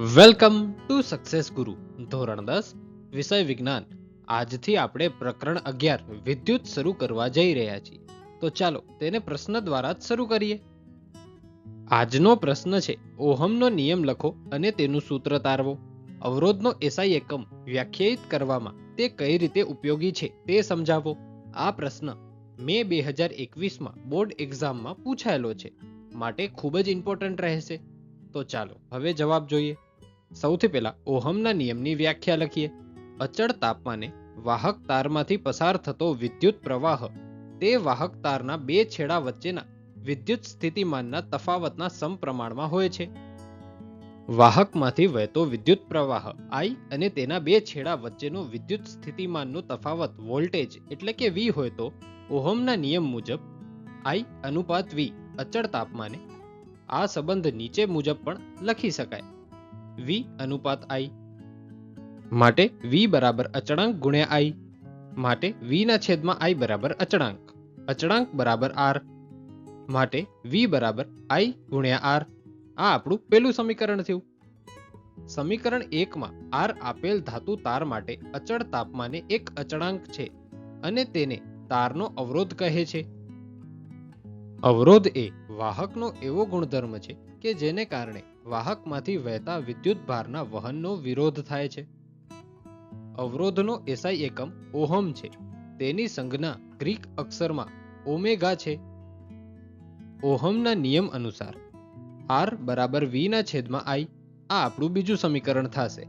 Welcome to success ગુરુ ધોરણ દસ વિષય વિજ્ઞાન. આજથી આપણે પ્રકરણ અગિયાર, વિદ્યુત શરૂ કરવા જઈ રહ્યા છીએ. તો ચાલો તેને પ્રશ્ન દ્વારા જ શરૂ કરીએ. આજનો પ્રશ્ન છે, ઓહમનો નિયમ લખો અને તેનું સૂત્ર તારવો. અવરોધનો એસઆઈ એકમ વ્યાખ્યાયિત કરવામાં તે કઈ રીતે ઉપયોગી છે તે સમજાવો. આ પ્રશ્ન મે બે હજાર એકવીસમાં બોર્ડ એક્ઝામમાં પૂછાયેલો છે, માટે ખૂબ જ ઇમ્પોર્ટન્ટ રહેશે. તો ચાલો, હવે જવાબ જોઈએ. સૌથી પહેલા ઓહમના નિયમની વ્યાખ્યા લખીએ. અચળ તાપમાને વાહક તારમાંથી પસાર થતો વિદ્યુત પ્રવાહ, તે વાહક તારના બે છેડા વચ્ચેના વિદ્યુત સ્થિતિમાનના તફાવતના સમપ્રમાણમાં હોય છે. વાહકમાંથી વહેતો વિદ્યુત પ્રવાહ I અને તેના બે છેડા વચ્ચેનો વિદ્યુત સ્થિતિમાનનો તફાવત વોલ્ટેજ એટલે કે V હોય તો ઓહમના નિયમ મુજબ I અનુપાત V અચળ તાપમાને આ સંબંધ નીચે મુજબ પણ લખી શકાય. V અનુપાત આઈ માટે વી બરાબર અચળાંક ગુણ્યા આઈ માટે વી ના છેદમાં આઈ બરાબર અચળાંક. અચળાંક બરાબર આર માટે વી બરાબર આઈ ગુણ્યા આર આ આપણું પેલું સમીકરણ થયું. સમીકરણ એકમાં આર આપેલ ધાતુ તાર માટે અચળ તાપમાને એક અચળાંક છે અને તેને તારનો અવરોધ કહે છે. અવરોધ એ વાહકનો એવો ગુણધર્મ છે કે જેને કારણે વાહકમાંથી વહેતા વિદ્યુત ભારના વહનનો વિરોધ થાય છે. અવરોધનો એસઆઈ એકમ ઓહમ છે. તેની સંજ્ઞા ગ્રીક અક્ષરમાં ઓમેગા છે. ઓહમના નિયમ અનુસાર આર બરાબર વી ના છેદમાં આઈ આ આપણું બીજું સમીકરણ થશે.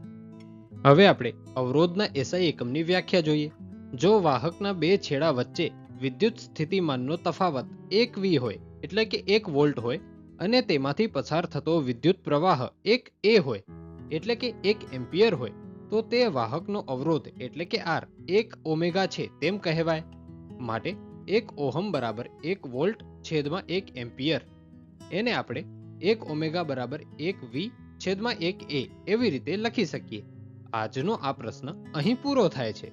હવે આપણે અવરોધના એસઆઈ એકમની વ્યાખ્યા જોઈએ. જો વાહકના બે છેડા વચ્ચે વિદ્યુત સ્થિતિમાનનો તફાવત એક વી હોય એટલે કે એક વોલ્ટ હોય અને તેમાંથી પસાર થતો વિદ્યુત પ્રવાહ એક એ હોય એટલે કે એક એમ્પિયર હોય, તો તે વાહકનો અવરોધ એટલે કે આર એક ઓમેગા છે તેમ કહેવાય. માટે એક ઓહમ બરાબર એક વોલ્ટ છેદમાં એક એમ્પિયર. એને આપણે એક ઓમેગા બરાબર એક વી છેદમાં એક એ એવી રીતે લખી શકીએ. આજનો આ પ્રશ્ન અહીં પૂરો થાય છે.